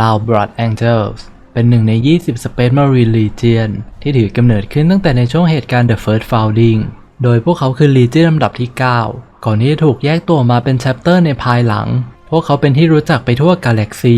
ลาว Blood Angels เป็นหนึ่งใน 20 Space Marine Legion ที่ถือกำเนิดขึ้นตั้งแต่ในช่วงเหตุการณ์ The First Founding โดยพวกเขาคือ Legion ลำดับที่ 9 ก่อนที่จะถูกแยกตัวมาเป็น Chapter ในภายหลัง พวกเขาเป็นที่รู้จักไปทั่วกาแล็กซี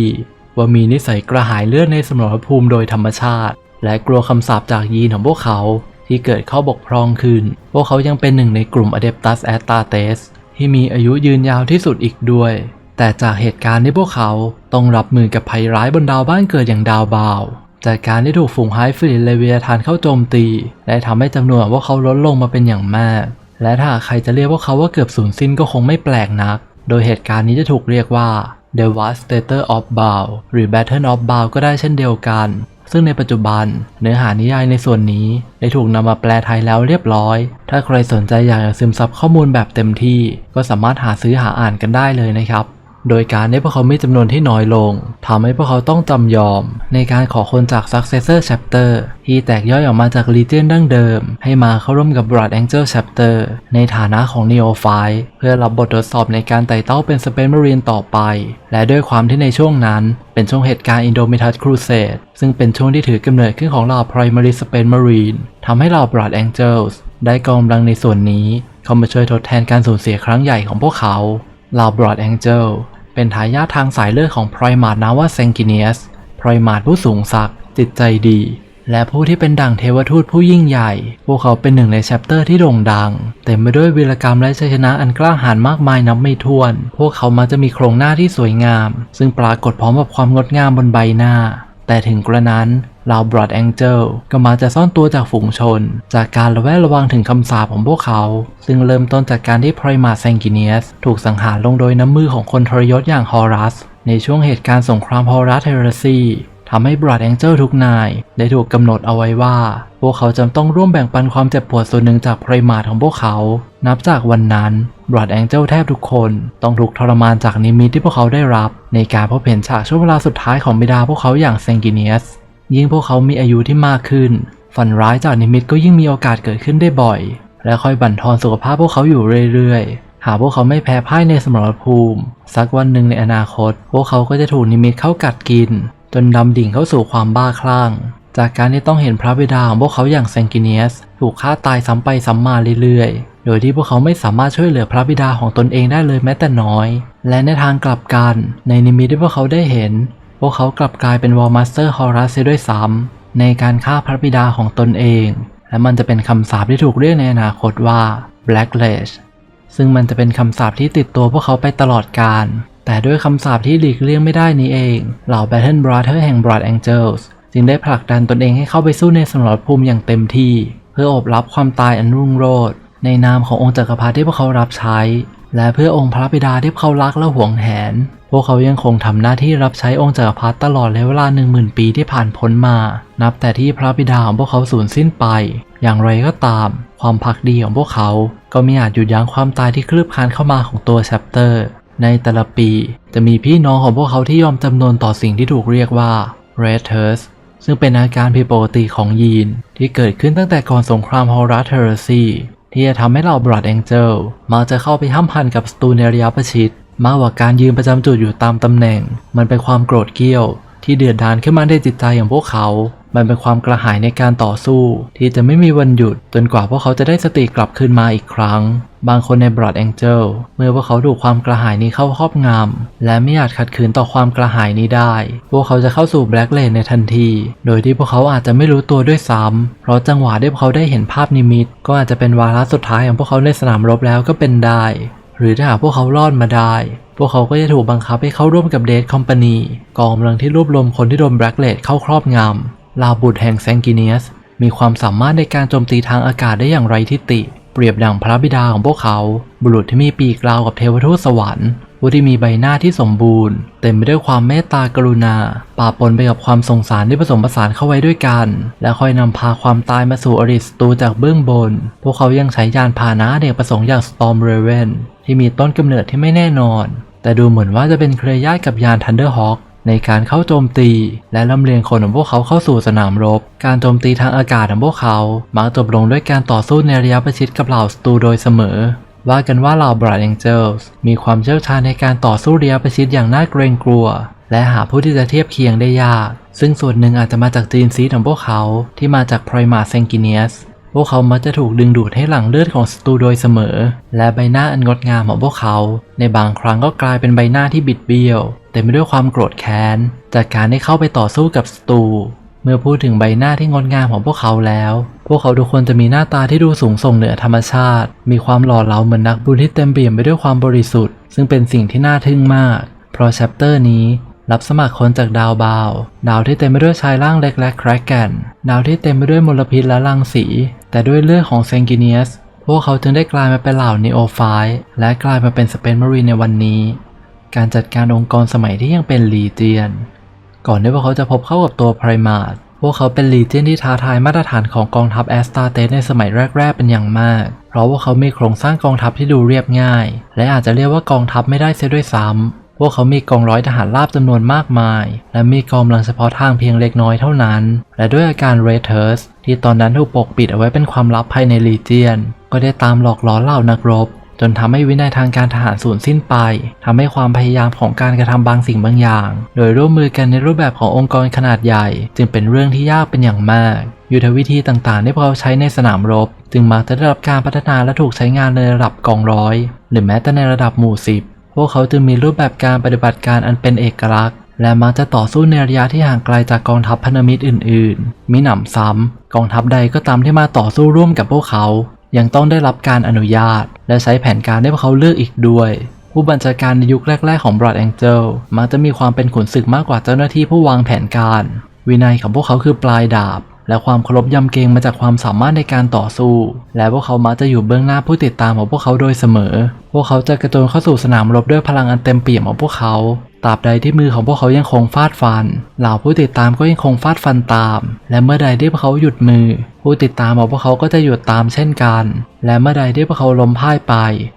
ว่ามีนิสัยกระหายเลือดในสมรภูมิโดยธรรมชาติ และกลัวคำสาปจากยีนของพวกเขาที่เกิดข้อบกพร่องขึ้น พวกเขายังเป็นหนึ่งในกลุ่ม Adeptus Astartes ที่มีอายุยืนยาวที่สุดอีกด้วย แต่จากเหตุการณ์ที่พวกเขา ต้องรับมือกับภัยร้ายบนดาวบ้านเกิดอย่างดาวบาว จากการที่ถูกฝูงไฮฟริเลเวียทานเข้าโจมตี และทำให้จำนวนของพวกเขาลดลงมาเป็นอย่างมาก และถ้าใครจะเรียกพวกเขาว่าเกือบสูญสิ้นก็คงไม่แปลกนัก โดยเหตุการณ์นี้จะถูกเรียกว่า Devastator of Baal หรือ Battle of Baal ก็ได้เช่นเดียวกัน ซึ่งในปัจจุบัน เนื้อหานิยายในส่วนนี้ ได้ถูกนำมาแปลไทยแล้วเรียบร้อย ถ้าใครสนใจอยากจะซึมซับข้อมูลแบบเต็มที่ ก็สามารถหาซื้อหาอ่านกันได้เลยนะครับ โดยการที่พวกเขามีจำนวนที่น้อยลงทำให้พวกเขาต้องจำยอม ในการขอคนจาก Successor Chapter ที่แตกย่อยออกมาจาก Legion ดั้งเดิม ให้มาเข้าร่วมกับ Blood Angel Chapter ในฐานะของ Neophyte เพื่อรับบททดสอบในการไต่เต้าเป็น Space Marine ต่อไป และด้วยความที่ในช่วงนั้นเป็นช่วงเหตุการณ์ Indomitus Crusade ซึ่งเป็นช่วงที่ถือกำเนิดขึ้นของเหล่า Primary Space Marine ทำให้เหล่า Blood Angels ได้กองกำลังในส่วนนี้เข้ามาช่วยทดแทนการสูญเสียครั้งใหญ่ของพวกเขา เหล่า Blood Angel เป็นทายาททางสายเลือดของไพรมาร์นาวาเซงกิเนียสไพรมาร์ผู้สูงศักดิ์จิตใจดี และผู้ที่เป็นดั่งเทวทูตผู้ยิ่งใหญ่ พวกเขาเป็นหนึ่งในแชปเตอร์ที่โด่งดัง เต็มไปด้วยวีรกรรมและชัยชนะอันกล้าหาญมากมายนับไม่ถ้วน พวกเขามักจะมีโครงหน้าที่สวยงาม ซึ่งปรากฏพร้อมกับความงดงามบนใบหน้า แต่ถึงกระนั้น เหล่า Blood Angel ก็มาจะซ่อนตัวจากฝูงชน จากการระแวดระวังถึงคำสาปของพวกเขา ซึ่งเริ่มต้นจากการที่พรมาแซงกิเนียส ถูกสังหารลงโดยน้ำมือของคนทรยศอย่างฮอรัส ในช่วงเหตุการณ์สงครามฮอรัสเทเรซีทำให้ Blood Angel ทุกนายได้ถูกกำหนดเอาไว้ว่า พวกเขาจำต้องร่วมแบ่งปันความเจ็บปวดส่วนหนึ่งจากพรมาของพวกเขา นับจากวันนั้น Blood Angel แทบทุกคนต้องถูกทรมานจากนิมิตที่พวกเขาได้รับ ในการพบเห็นฉากช่วงเวลาสุดท้ายของบิดาพวกเขาอย่างเซงกิเนียส ยิ่งพวกเขามีอายุที่มากขึ้น ฝันร้ายจากนิมิตก็ยิ่งมีโอกาสเกิดขึ้นได้บ่อย และคอยบั่นทอนสุขภาพพวกเขาอยู่เรื่อยๆ หากพวกเขาไม่แพ้พ่ายในสมรภูมิ สักวันหนึ่งในอนาคต พวกเขาก็จะถูกนิมิตเข้ากัดกิน จนดำดิ่งเข้าสู่ความบ้าคลั่ง จากการที่ต้องเห็นพระบิดาของพวกเขาอย่างเซงกิเนียสถูกฆ่าตายซ้ำไปซ้ำมาเรื่อยๆ โดยที่พวกเขาไม่สามารถช่วยเหลือพระบิดาของตนเองได้เลยแม้แต่น้อย และในทางกลับกัน ในนิมิตที่พวกเขาได้เห็น พวกเขากลับกลายเป็นวอลมาสเตอร์ฮอรัสเสียด้วยซ้ำในการฆ่าพระบิดาของตนเอง และมันจะเป็นคำสาปที่ถูกเรียกในอนาคตว่า Blacklash ซึ่งมันจะเป็นคำสาปที่ติดตัวพวกเขาไปตลอดกาลแต่ด้วยคำสาปที่หลีกเลี่ยงไม่ได้นี้เอง เหล่า Battle Brother แห่ง Blood Angels จึงได้ผลักดันตนเองให้เข้าไปสู้ในสมรภูมิอย่างเต็มที่ เพื่ออบรับความตายอันรุ่งโรจน์ในนามขององค์จักรพรรดิที่พวกเขารับใช้ และเพื่อองค์พระบิดาที่พวกเขารักและหวงแหน พวกเขายังคงทำหน้าที่รับใช้องค์จักรพรรดิตลอดระยะเวลา 10,000 ปีที่ผ่านพ้นมา นับแต่ที่พระบิดาของพวกเขาสูญสิ้นไป อย่างไรก็ตาม ความพักดีของพวกเขา ก็ไม่อาจหยุดยั้งความตายที่คลืบคลานเข้ามาของตัวแชปเตอร์ ในแต่ละปีจะมีพี่น้องของพวกเขาที่ยอมจำนนต่อสิ่งที่ถูกเรียกว่า Red t u r s ซึ่งเป็นอาการผิดปกติของยีนที่เกิดขึ้นตั้งแต่ก่อนสงครามฮอรัสเทอร์ซี ที่จะทำให้เราบรอดเอ็นเจลมักจะเข้าไปห้ามพันกับสตูในระยะประชิดมากกว่าการยืนประจำจุดอยู่ตามตำแหน่ง มันเป็นความโกรธเกรี้ยว ที่เดือดดาลขึ้นมาในจิตใจอย่างพวกเขา มันเป็นความกระหายในการต่อสู้ ที่จะไม่มีวันหยุด จนกว่าพวกเขาจะได้สติกลับคืนมาอีกครั้ง บางคนใน Blood Angel เมื่อพวกเขาถูกความกระหายนี้เข้าครอบงำและไม่อาจขัดขืนต่อความกระหายนี้ได้ พวกเขาจะเข้าสู่ Black Lane ในทันที โดยที่พวกเขาอาจจะไม่รู้ตัวด้วยซ้ำเพราะจังหวะที่พวกเขาได้เห็นภาพนิมิต ก็อาจจะเป็นวาระสุดท้ายของพวกเขาในสนามรบแล้วก็เป็นได้ หรือถ้าหากพวกเขารอดมาได้พวกเขาก็จะถูกบังคับให้เข้าร่วมกับเดทคอมพานีกองกำลังที่รวบรวมคนที่โดนแบล็กเลดเข้าครอบงำ ลาบุตรแห่งแซงกิเนียส มีความสามารถในการโจมตีทางอากาศได้อย่างไรทิฏฐิ เปรียบดังพระบิดาของพวกเขา บุรุษที่มีปีกราวกับเทวทูตสวรรค์ผู้ที่มีใบหน้าที่สมบูรณ์ เต็มไปด้วยความเมตตากรุณาป่าปนไปกับความสงสารที่ผสมผสานเข้าไว้ด้วยกัน และคอยนำพาความตายมาสู่อริสตูจากเบื้องบน พวกเขายังใช้ยานพาหนะเด็กประสงค์อย่าง Storm Raven ที่มีต้นกำเนิดที่ไม่แน่นอน แต่ดูเหมือนว่าจะเป็นเครือญาติกับยาน Thunderhawk ในการเข้าโจมตี และลำเลียงคนของพวกเขาเข้าสู่สนามรบ การโจมตีทางอากาศของพวกเขา มักจบลงด้วยการต่อสู้ในระยะประชิดกับเหล่าศัตรูโดยเสมอ ว่ากันว่าเหล่า Blood Angels มีความเชี่ยวชาญในการต่อสู้ระยะประชิดอย่างน่าเกรงกลัว และหาผู้ที่จะเทียบเคียงได้ยาก ซึ่งส่วนหนึ่งอาจจะมาจากจีนซีของพวกเขาที่มาจากไพรมาเซงกิเนียส พวกเขามักจะถูกดึงดูดให้หลังเลือดของศัตรูโดยเสมอ และใบหน้าอันงดงามของพวกเขา ในบางครั้งก็กลายเป็นใบหน้าที่บิดเบี้ยวแต่ไม่ด้วยความโกรธแค้น จากการได้เข้าไปต่อสู้กับศัตรูเมื่อพูดถึงใบหน้าที่งดงามของพวกเขาแล้ว พวกเขาทุกคนจะมีหน้าตาที่ดูสูงส่งเหนือธรรมชาติ มีความหล่อเหลาเหมือนนักบุญที่เต็มเปี่ยมไปด้วยความบริสุทธิ์ ซึ่งเป็นสิ่งที่น่าทึ่งมาก เพราะแชปเตอร์นี้ รับสมัครคนจากดาวบาว ดาวที่เต็มไปด้วยชายร่างเล็กและแครกแกนดาวที่เต็มไปด้วยมลพิษและรังสี แต่ด้วยเลือดของเซงกิเนียส พวกเขาจึงได้กลายมาเป็นเหล่านีโอไฟและกลายมาเป็นสเปนมารีในวันนี้ การจัดการองค์กรสมัยที่ยังเป็นลีเจียน ก่อนที่พวกเขาจะพบเข้ากับตัวไพรมาตพวกเขาเป็นลีเจียนที่ท้าทายมาตรฐานของกองทัพแอสตาเตสในสมัยแรก ๆ เป็นอย่างมาก เพราะว่าเขามีโครงสร้างกองทัพที่ดูเรียบง่าย และอาจจะเรียกว่ากองทัพไม่ได้เสียด้วยซ้ำ พวกเขามีกองร้อยทหารราบจำนวนมากมาย และมีกองกำลังเฉพาะทางเพียงเล็กน้อยเท่านั้น และด้วยอาการเรเทอร์สที่ตอนนั้นถูกปกปิดเอาไว้เป็นความลับภายในลีเจียน ก็ได้ตามหลอกล้อเหล่านักรบ จนทำให้วินัยทางการทหารสูญสิ้นไปทำให้ความพยายามของการกระทำบางสิ่งบางอย่าง โดยร่วมมือกันในรูปแบบขององค์กรขนาดใหญ่ จึงเป็นเรื่องที่ยากเป็นอย่างมากยุทธวิธีต่างๆ ที่พวกเขาใช้ในสนามรบ จึงมักจะได้รับการพัฒนาและถูกใช้งานในระดับกองร้อย หรือแม้แต่ในระดับหมู่สิบ วกเขาจึงมีรูปแบบการปฏิบัติการอันเป็นเอกลักษณ์ และมักจะต่อสู้ในระยะที่ห่างไกลจากกองทัพพันธมิตรอื่นๆ มิหนำซ้ำ กองทัพใดก็ตามที่มาต่อสู้ร่วมกับพวกเขา ยังต้องได้รับการอนุญาต และใช้แผนการให้พวกเขาเลือกอีกด้วยผู้บัญชาการในยุคแรก ๆ ของ Blood Angel มักจะมีความเป็นขุนศึกมากกว่าเจ้าหน้าที่ผู้วางแผนการ วินัยของพวกเขาคือปลายดาบ และความเคารพยำเกรงมาจากความสามารถในการต่อสู้ และพวกเขามักจะอยู่เบื้องหน้าผู้ติดตามของพวกเขาโดยเสมอ พวกเขาจะกระโจนเข้าสู่สนามรบด้วยพลังอันเต็มเปี่ยมของพวกเขาตราบใดที่มือของพวกเขายังคงฟาดฟัน เหล่าผู้ติดตามก็ยังคงฟาดฟันตาม และเมื่อใดที่พวกเขาหยุดมือ ผู้ติดตามของพวกเขาก็จะหยุดตามเช่นกัน และเมื่อใดที่พวกเขาล้มพ่ายไป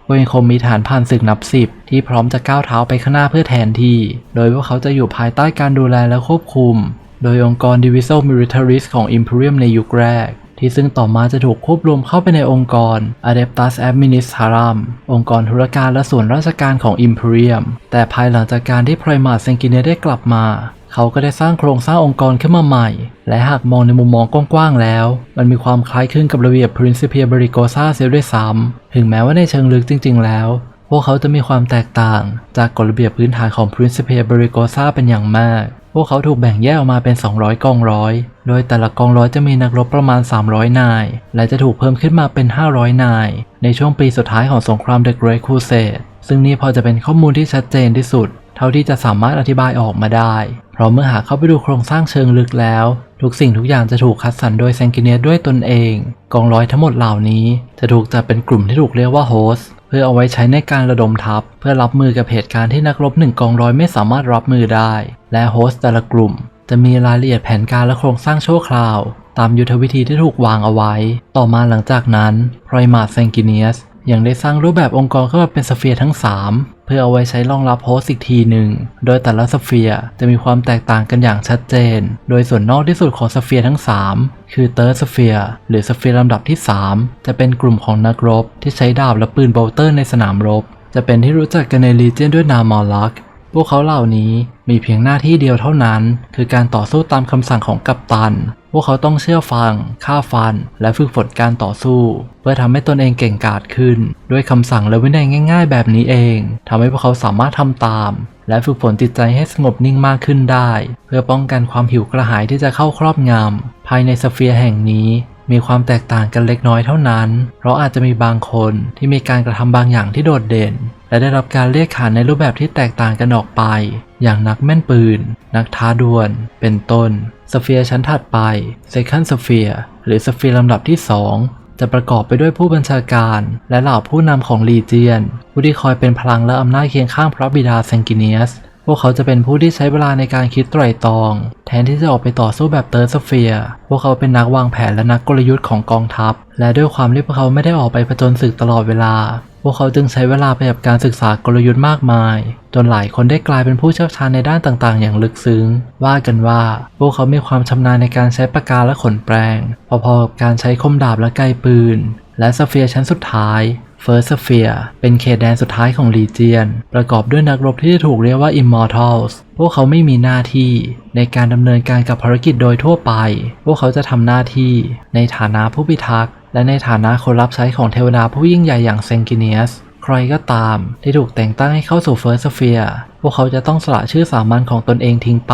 ก็ยังคงมีฐานผ่านศึกนับสิบที่พร้อมจะก้าวเท้าไปข้างหน้าเพื่อแทนที่ โดยพวกเขาจะอยู่ภายใต้การดูแลและควบคุม โดยองค์กร Diviso Militaris ของ Imperium ในยุคแรก ที่ซึ่งต่อมาจะถูกควบรวมเข้าไปในองค์กร Adeptus Administrarum องค์กรธุรการและส่วนราชการของ Imperium แต่ภายหลังจากการที่ Primat s e n g i n e ได้กลับมาเขาก็ได้สร้างโครงสร้างองค์กรขึ้นมาใหม่ และหากมองในมุมมองกว้างๆแล้ว มันมีความคล้ายคลึงกับระเบียบ Principia Belicosa เสียด้วยซ้ำ ถึงแม้ว่าในเชิงลึกจริงๆแล้ว พวกเขาจะมีความแตกต่างจากกฎระเบียบพื้นฐานของ Principia Belicosa เป็นอย่างมาก พวกเขาถูกแบ่งแยกออกมาเป็น 200 กองร้อย โดยแต่ละกองร้อยจะมีนักรบประมาณ 300 นาย และจะถูกเพิ่มขึ้นมาเป็น 500 นาย ในช่วงปีสุดท้ายของสงคราม The Great Crusade ซึ่งนี่พอจะเป็นข้อมูลที่ชัดเจนที่สุด เท่าที่จะสามารถอธิบายออกมาได้ เพราะเมื่อหาเข้าไปดูโครงสร้างเชิงลึกแล้ว ทุกสิ่งทุกอย่างจะถูกคัดสรรโดยแซงกิเนียด้วยตนเอง กองร้อยทั้งหมดเหล่านี้ จะถูกจัดเป็นกลุ่มที่ถูกเรียกว่าโฮส พื่อเอาไว้ใช้ในการระดมทัพ เพื่อรับมือกับเหตุการณ์ที่นักรบหนึ่งกองร้อยไม่สามารถรับมือได้ และโฮสต์แต่ละกลุ่ม จะมีรายละเอียดแผนการและโครงสร้างชั่วคราว ตามยุทธวิธีที่ถูกวางเอาไว้ ต่อมาหลังจากนั้นไพรมาเซงกิเนียส ยังได้สร้างรูปแบบองค์กรขึ้นมาเป็นสเฟียร์ทั้ง 3 เพื่อเอาไว้ใช้รองรับโฮสต์อีกทีหนึ่ง โดยแต่ละสเฟียร์จะมีความแตกต่างกันอย่างชัดเจน โดยส่วนนอกที่สุดของสเฟียร์ทั้ง 3 คือเติร์สเฟียร์หรือสเฟียร์ลำดับที่ 3 จะเป็นกลุ่มของนักรบ ที่ใช้ดาบและปืนโบลเตอร์ในสนามรบ จะเป็นที่รู้จักกันในลีเจียนด้วยนามมอลลักพวกเขาเหล่านี้มีเพียงหน้าที่เดียวเท่านั้น คือการต่อสู้ตามคำสั่งของกัปตัน พวกเขาต้องเชื่อฟัง ฆ่าฟัน และฝึกฝนการต่อสู้ เพื่อทำให้ตนเองเก่งกาจขึ้น ด้วยคำสั่งและวินัยง่าย ๆ แบบนี้เองทำให้พวกเขาสามารถทำตาม และฝึกฝนจิตใจให้สงบนิ่งมากขึ้นได้ เพื่อป้องกันความหิวกระหายที่จะเข้าครอบงำภายในสเฟียร์แห่งนี้มีความแตกต่างกันเล็กน้อยเท่านั้น เพราะอาจจะมีบางคนที่มีการกระทำบางอย่างที่โดดเด่น และได้รับการเรียกขานในรูปแบบที่แตกต่างกันออกไป อย่างนักแม่นปืน นักท้าดวล เป็นต้น สเฟียร์ชั้นถัดไป Second Sphere หรือสเฟียร์ลำดับที่ 2 จะประกอบไปด้วยผู้บัญชาการ และเหล่าผู้นำของลีเจียน ผู้ที่คอยเป็นพลังและอำนาจเคียงข้างพระบิดาเซงกิเนียส พวกเขาจะเป็นผู้ที่ใช้เวลาในการคิดไตร่ตรอง แทนที่จะออกไปต่อสู้แบบเติร์สเฟียร์พวกเขาเป็นนักวางแผนและนักกลยุทธ์ของกองทัพ และด้วยความที่พวกเขาไม่ได้ออกไปผจญศึกตลอดเวลา พวกเขาจึงใช้เวลาไปกับการศึกษากลยุทธ์มากมาย จนหลายคนได้กลายเป็นผู้เชี่ยวชาญในด้านต่างๆ อย่างลึกซึ้ง ว่ากันว่า พวกเขามีความชำนาญในการใช้ปากกาและขนแปรงพอๆกับการใช้คมดาบและไกปืน และสเฟียร์ชั้นสุดท้าย First Sphere เป็นเขตแดนสุดท้ายของรีเจียน ประกอบด้วยนักรบที่ถูกเรียกว่า Immortals พวกเขาไม่มีหน้าที่ในการดำเนินการกับภารกิจโดยทั่วไป พวกเขาจะทำหน้าที่ในฐานะผู้พิทักษ์และในฐานะคนรับใช้ของเทวดาผู้ยิ่งใหญ่อย่างเซงกิเนียส ใครก็ตามที่ถูกแต่งตั้งให้เข้าสู่ First Sphere พวกเขาจะต้องสละชื่อสามัญของตนเองทิ้งไป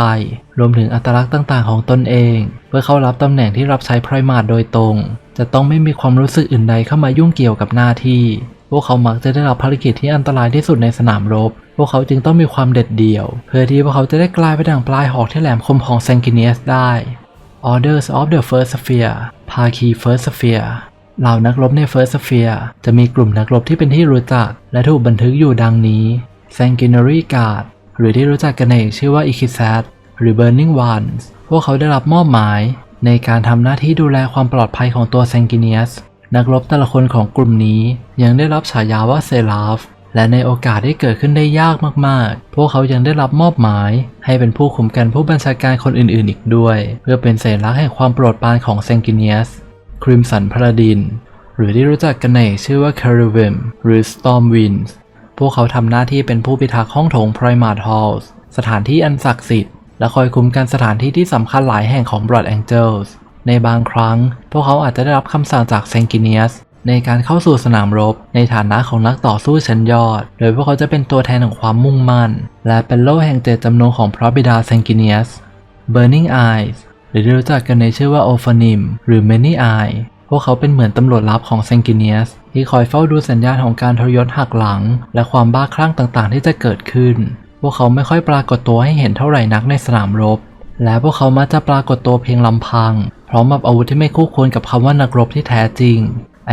รวมถึงอัตลักษณ์ต่างๆของตนเอง เพื่อเข้ารับตำแหน่งที่รับใช้ไพรมาดโดยตรง จะต้องไม่มีความรู้สึกอื่นใดเข้ามายุ่งเกี่ยวกับหน้าที่ พวกเขามักจะได้รับภารกิจที่อันตรายที่สุดในสนามรบ พวกเขาจึงต้องมีความเด็ดเดี่ยว เพื่อที่พวกเขาจะได้กลายเป็นดั่งปลายหอกที่แหลมคมของเซงกิเนียสได้ Orders of the First Sphere ภาคี First Sphere เหล่านักรบใน First Sphere จะมีกลุ่มนักรบที่เป็นที่รู้จัก และถูกบันทึกอยู่ดังนี้ Sanguinary Guard หรือที่รู้จักกันในชื่อว่า i k i s a t หรือ Burning Ones พวกเขาได้รับมอบหมาย ในการทำหน้าที่ดูแลความปลอดภัยของตัว Sanguinius นักรบแต่ละคนของกลุ่มนี้ยังได้รับฉายาว่าเซลาฟและในโอกาสที่เกิดขึ้นได้ยากมากๆ พวกเขายังได้รับมอบหมาย ให้เป็นผู้คุมกันผู้บัญชาการคนอื่นๆ อีกด้วย เพื่อเป็นสัญลักษณ์แห่งความโปรดปรานของเซงกิเนียส คริมสันพาราดิน หรือที่รู้จักกันในชื่อว่า c a r i v i m หรือ Storm Winds พวกเขาทำหน้าที่เป็นผู้พิทักษ์ห้องโถง Primate Halls สถานที่อันศักดิ์สิทธิ์ และคอยคุ้มกันสถานที่ที่สำคัญหลายแห่งของ Blood Angels ในบางครั้ง พวกเขาอาจจะได้รับคำสั่งจากเซงกิเนียสในการเข้าสู่สนามรบ ในฐานะของนักต่อสู้ชั้นยอด โดยพวกเขาจะเป็นตัวแทนของความมุ่งมั่น และเป็นโล่แห่งเจตจำนงของพระบิดาเซงกิเนียส Burning Eyes หรือที่รู้จักกันในชื่อว่า o p h a n i m หรือ Many Eye พวกเขาเป็นเหมือนตำรวจลับของเซงกิเนียสที่คอยเฝ้าดูสัญญาณของการทรยศหักหลัง และความบ้าคลั่งต่างๆ ที่จะเกิดขึ้น พวกเขาไม่ค่อยปรากฏตัวให้เห็นเท่าไหร่นักในสนามรบ และพวกเขามักจะปรากฏตัวเพียงลำพัง พร้อมกับอาวุธที่ไม่คู่ควรกับคำว่านักรบที่แท้จริง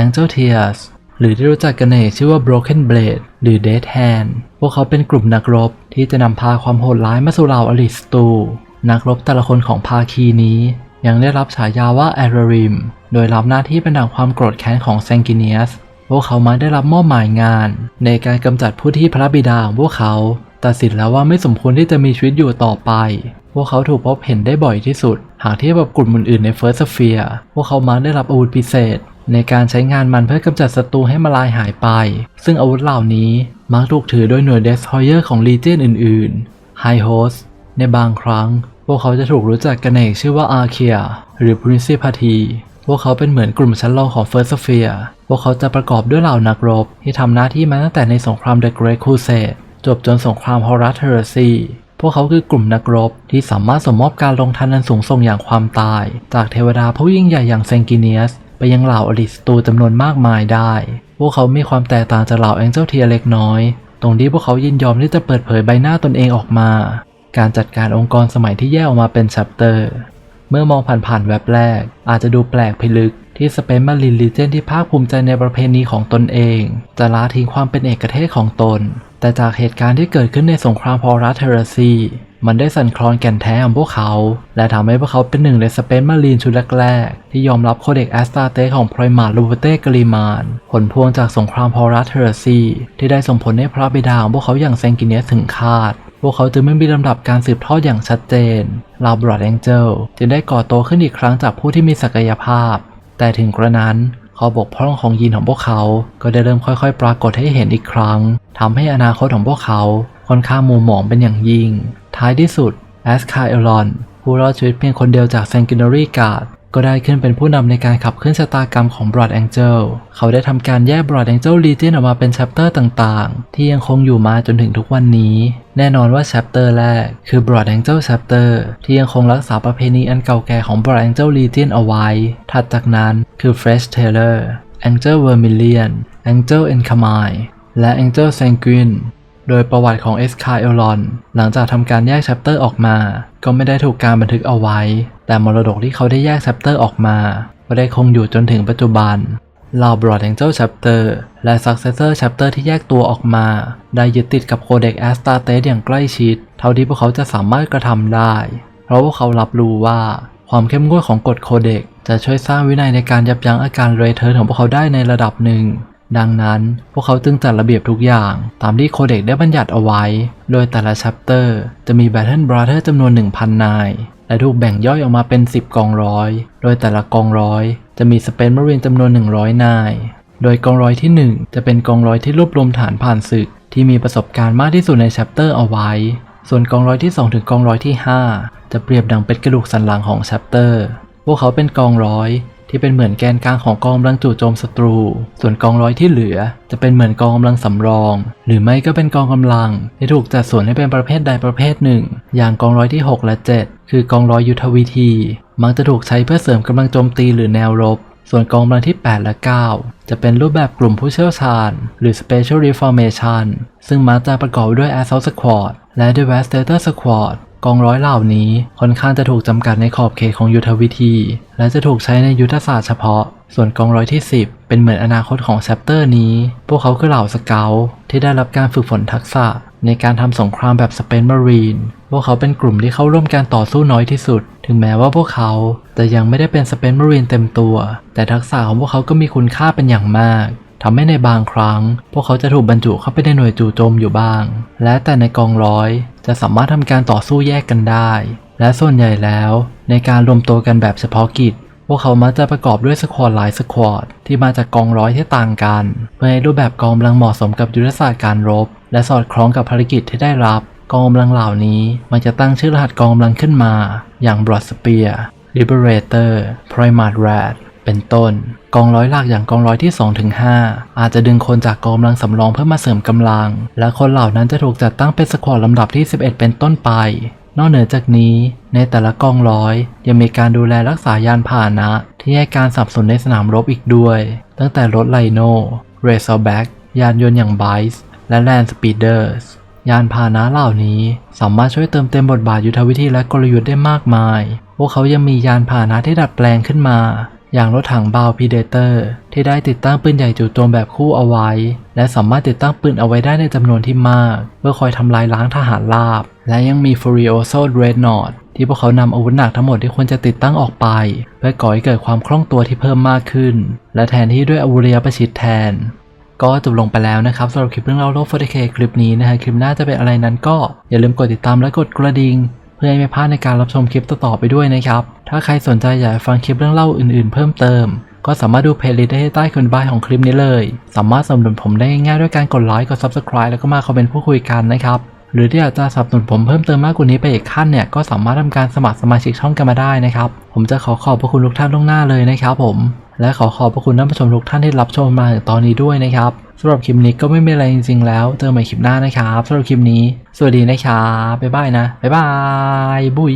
Angel Tears หรือที่รู้จักกันในชื่อว่า Broken Blade หรือ Dead Hand พวกเขาเป็นกลุ่มนักรบที่จะนำพาความโหดร้ายมาสู่เหล่าอลิสตู นักรบแต่ละคนของภาคีนี้ยังได้รับฉายาว่า a r a r i m โดยรับหน้าที่เป็นดังความโกรธแค้นของ s a n g u i n i u s พวกเขามักได้รับมอบหมายงาน ในการกำจัดผู้ที่พระบิดาของพวกเขา ตัดสินแล้วว่าไม่สมควรที่จะมีชีวิตอยู่ต่อไป พวกเขาถูกพบเห็นได้บ่อยที่สุด หากเทียบกับกลุ่มอื่นๆใน First Sphere พวกเขามักได้รับอาวุธพิเศษ ในการใช้งานมันเพื่อกำจัดศัตรูให้มาลายหายไป ซึ่งอาวุธเหล่านี้มักถูกถือโดยหน่วย Destroyer ของ Legion อื่นๆ High Host ในบางครั้ง พวกเขาจะถูกรู้จักกันในอีกชื่อว่า Archaea หรือ Principati พวกเขาเป็นเหมือนกลุ่มชั้นรองของ First Sphere พวกเขาจะประกอบด้วยเหล่านักรบ ที่ทำหน้าที่มาตั้งแต่ในสงคราม The Great Crusade จบจนสงคราม Horus Heresy พวกเขาคือกลุ่มนักรบ ที่สามารถสมมอบการลงทันอันสูงส่งอย่างความตาย จากเทวดาผู้ยิ่งใหญ่อย่างเซงกิเนียส ไปยังเหล่าอริสตูจำนวนมากมายได้ พวกเขามีความแตกต่างจากเหล่าแองเจิลเทียเล็กน้อย ตรงที่พวกเขายินยอมที่จะเปิดเผยใบหน้าตนเองออกมา การจัดการองค์กรสมัยที่แยกออกมาเป็นชัปเตอร์ เมื่อมองผ่านๆแว็บแรก อาจจะดูแปลกพิลึกที่สเปนมาลินลีเจนที่ภาคภูมิใจในประเพณีของตนเอง จะละทิ้งความเป็นเอกเทศของตน แต่จากเหตุการณ์ที่เกิดขึ้นในสงครามพอรัสเทเรซี มันได้สั่นคลอนแก่นแท้ของพวกเขา และทำให้พวกเขาเป็นหนึ่งในสเปนมารีนชุดแรกๆที่ยอมรับโคเด็กแอสตาเตของพรอยมาลูเบเตกริมาน ผลพวงจากสงครามพอรัสเทเรซี ที่ได้ส่งผลให้พระบิดาของพวกเขาอย่างเซงกิเนสถึงคาด พวกเขาจึงไม่มีลำดับการสืบทอดอย่างชัดเจนลาบรอดแองเจลจึงได้ก่อโตขึ้นอีกครั้งจากผู้ที่มีศักยภาพ แต่ถึงกระนั้นข้อบกพร่องของยีนของพวกเขา ก็ได้เริ่มค่อยๆ ปรากฏให้เห็นอีกครั้งทำให้อนาคตของพวกเขาค่อนข้างมัวหมองเป็นอย่างยิ่ง ท้ายที่สุดแอสคาเอลอนผู้รอดชีวิตเพียงคนเดียวจาก Sanguinary Guard ก็ได้ขึ้นเป็นผู้นำในการขับเคลื่อนชะตากรรมของ Blood Angel เขาได้ทำการแยก Blood Angel Legion ออกมาเป็น chapter ต่างๆ ที่ยังคงอยู่มาจนถึงทุกวันนี้ แน่นอนว่า chapter แรกคือ Blood Angel chapter ที่ยังคงรักษาประเพณีอันเก่าแก่ของ Blood Angel Legion เอาไว้ ถัดจากนั้นคือ Fresh Tailor Angel Vermilion Angel Encamine และ Angel Sanguine โดยประวัติของเอสคาเอลอนหลังจากทำการแยกแชปเตอร์ออกมา ก็ไม่ได้ถูกการบันทึกเอาไว้ แต่มรดกที่เขาได้แยกแชปเตอร์ออกมาก็ได้คงอยู่จนถึงปัจจุบันเหล่าบรอดแองเจิลแชปเตอร์และซักเซสเซอร์แชปเตอร์ที่แยกตัวออกมา ได้ยึดติดกับโคเด็กแอสตาเตสอย่างใกล้ชิด เท่าที่พวกเขาจะสามารถกระทำได้ เพราะพวกเขารับรู้ว่าความเข้มงวดของกฎโคเด็กจะช่วยสร้างวินัยในการยับยั้งอาการเรเทิร์ของพวกเขาได้ในระดับหนึ่ง ดังนั้นพวกเขาจึงจัดระเบียบทุกอย่าง ตามที่โคเด็กได้บัญญัติเอาไว้ โดยแต่ละชัปเตอร์จะมี Battle Brother จำนวน 1,000 นาย และถูกแบ่งย่อยออกมาเป็น 10 กองร้อย โดยแต่ละกองร้อย จะมีสเปนมารีนจำนวน 100 นาย โดยกองร้อยที่ 1 จะเป็นกองร้อยที่รวบรวมฐานผ่านศึก ที่มีประสบการณ์มากที่สุดในแชปเตอร์เอาไว้ ส่วนกองร้อยที่ 2 ถึงกองร้อยที่ 5 จะเปรียบดังเป็นกระดูกสันหลังของแชปเตอร์พวกเขาเป็นกองร้อย ที่เป็นเหมือนแกนกลางของกองกำลังจู่โจมศัตรู ส่วนกองร้อยที่เหลือ จะเป็นเหมือนกองกำลังสำรอง หรือไม่ก็เป็นกองกำลัง ที่ถูกจัดส่วนให้เป็นประเภทใดประเภทหนึ่ง อย่างกองร้อยที่ 6 และ 7 คือกองร้อยยุทธวิธี มักจะถูกใช้เพื่อเสริมกำลังโจมตีหรือแนวรบ ส่วนกองกำลังที่ 8 และ 9 จะเป็นรูปแบบกลุ่มผู้เชี่ยวชาญ หรือ Special Reformation ซึ่งมักจะประกอบด้วย Assault Squad และ Devastator Squad กองร้อยเหล่านี้ค่อนข้างจะถูกจำกัดในขอบเขตของยุทธวิธี และจะถูกใช้ในยุทธศาสตร์เฉพาะ ส่วนกองร้อยที่ 10 เป็นเหมือนอนาคตของแชปเตอร์นี้ พวกเขาคือเหล่าสเกลที่ได้รับการฝึกฝนทักษะ ในการทำสงครามแบบสเปนมารีน พวกเขาเป็นกลุ่มที่เข้าร่วมการต่อสู้น้อยที่สุด ถึงแม้ว่าพวกเขาจะยังไม่ได้เป็นสเปนมารีนเต็มตัว แต่ทักษะของพวกเขาก็มีคุณค่าเป็นอย่างมากทำให้ในบางครั้ง พวกเขาจะถูกบรรจุเข้าไปในหน่วยจู่โจมอยู่บ้าง และแต่ในกองร้อย จะสามารถทำการต่อสู้แยกกันได้ และส่วนใหญ่แล้ว ในการรวมตัวกันแบบเฉพาะกิจ พวกเขามักจะประกอบด้วยสควอตหลายสควอตที่มาจากกองร้อยที่ต่างกัน เพื่อให้รูปแบบกองกำลังเหมาะสมกับยุทธศาสตร์การรบ และสอดคล้องกับภารกิจที่ได้รับ กองกำลังเหล่านี้มันจะตั้งชื่อรหัสกองกำลังขึ้นมา อย่าง Broad Spear Liberator Primat Rat เป็นต้น กองร้อยหลักอย่างกองร้อยที่ 2-5 อาจจะดึงคนจากกองกำลังสำรองเพื่อมาเสริมกำลัง และคนเหล่านั้นจะถูกจัดตั้งเป็นสควอตลำดับที่ 11 เป็นต้นไป นอกเหนือจากนี้ ในแต่ละกองร้อย ยังมีการดูแลรักษายานพาหนะ ที่ให้การสับสนในสนามรบอีกด้วย ตั้งแต่รถไลโน่เรซอแบ็กยานยนต์อย่างไบส์และแลนด์สปีดเดอร์สยานพาหนะเหล่านี้สามารถช่วยเติมเต็มบทบาทยุทธวิธีและกลยุทธ์ได้มากมาย พวกเขายังมียานพาหนะที่ดัดแปลงขึ้นมา อย่างรถถังบาวพีเดเตอร์ที่ได้ติดตั้งปืนใหญ่จู่โจมแบบคู่เอาไว้ และสามารถติดตั้งปืนเอาไว้ได้ในจำนวนที่มาก เพื่อคอยทำลายล้างทหารราบ และยังมี Furioso Dreadnought ที่พวกเขานำอาวุธหนักทั้งหมดที่ควรจะติดตั้งออกไป เพื่อก่อให้เกิดความคล่องตัวที่เพิ่มมากขึ้น และแทนที่ด้วยอาวุธระยะประชิดแทน ก็จบลงไปแล้วนะครับสำหรับคลิปเรื่องเล่าโลก 4K คลิปนี้นะฮะคลิปหน้าจะเป็นอะไรนั้นก็อย่าลืมกดติดตามและกดกระดิ่ง เพื่อให้ไม่พลาดในการรับชมคลิปต่อๆไปด้วยนะครับ ถ้าใครสนใจอยากฟังคลิปเรื่องเล่าอื่นๆ เพิ่มเติม ก็สามารถดูเพลย์ลิสต์ได้ใต้คอนบายของคลิปนี้เลย สามารถสนับสนุนผมได้ง่ายๆด้วยการกดไลค์กด Subscribe แล้วก็มาคอมเมนต์พูดคุยกันนะครับหรือที่อยากจะสนับสนุนผมเพิ่มเติมมากกว่านี้ไปอีกขั้นเนี่ยก็สามารถทำการสมัครสมาชิกช่องกันมาได้นะครับ ผมจะขอขอบพระคุณทุกท่านล่วงหน้าเลยนะครับผม และขอขอบพระคุณท่านผู้ชมทุกท่านที่รับชมมาถึงตอนนี้ด้วยนะครับ สำหรับคลิปนี้ก็ไม่มีอะไรจริงๆแล้วเจอกันใหม่คลิปหน้านะครับสำหรับคลิปนี้ สวัสดีนะครับบ๊ายบายนะบ๊ายบายบุย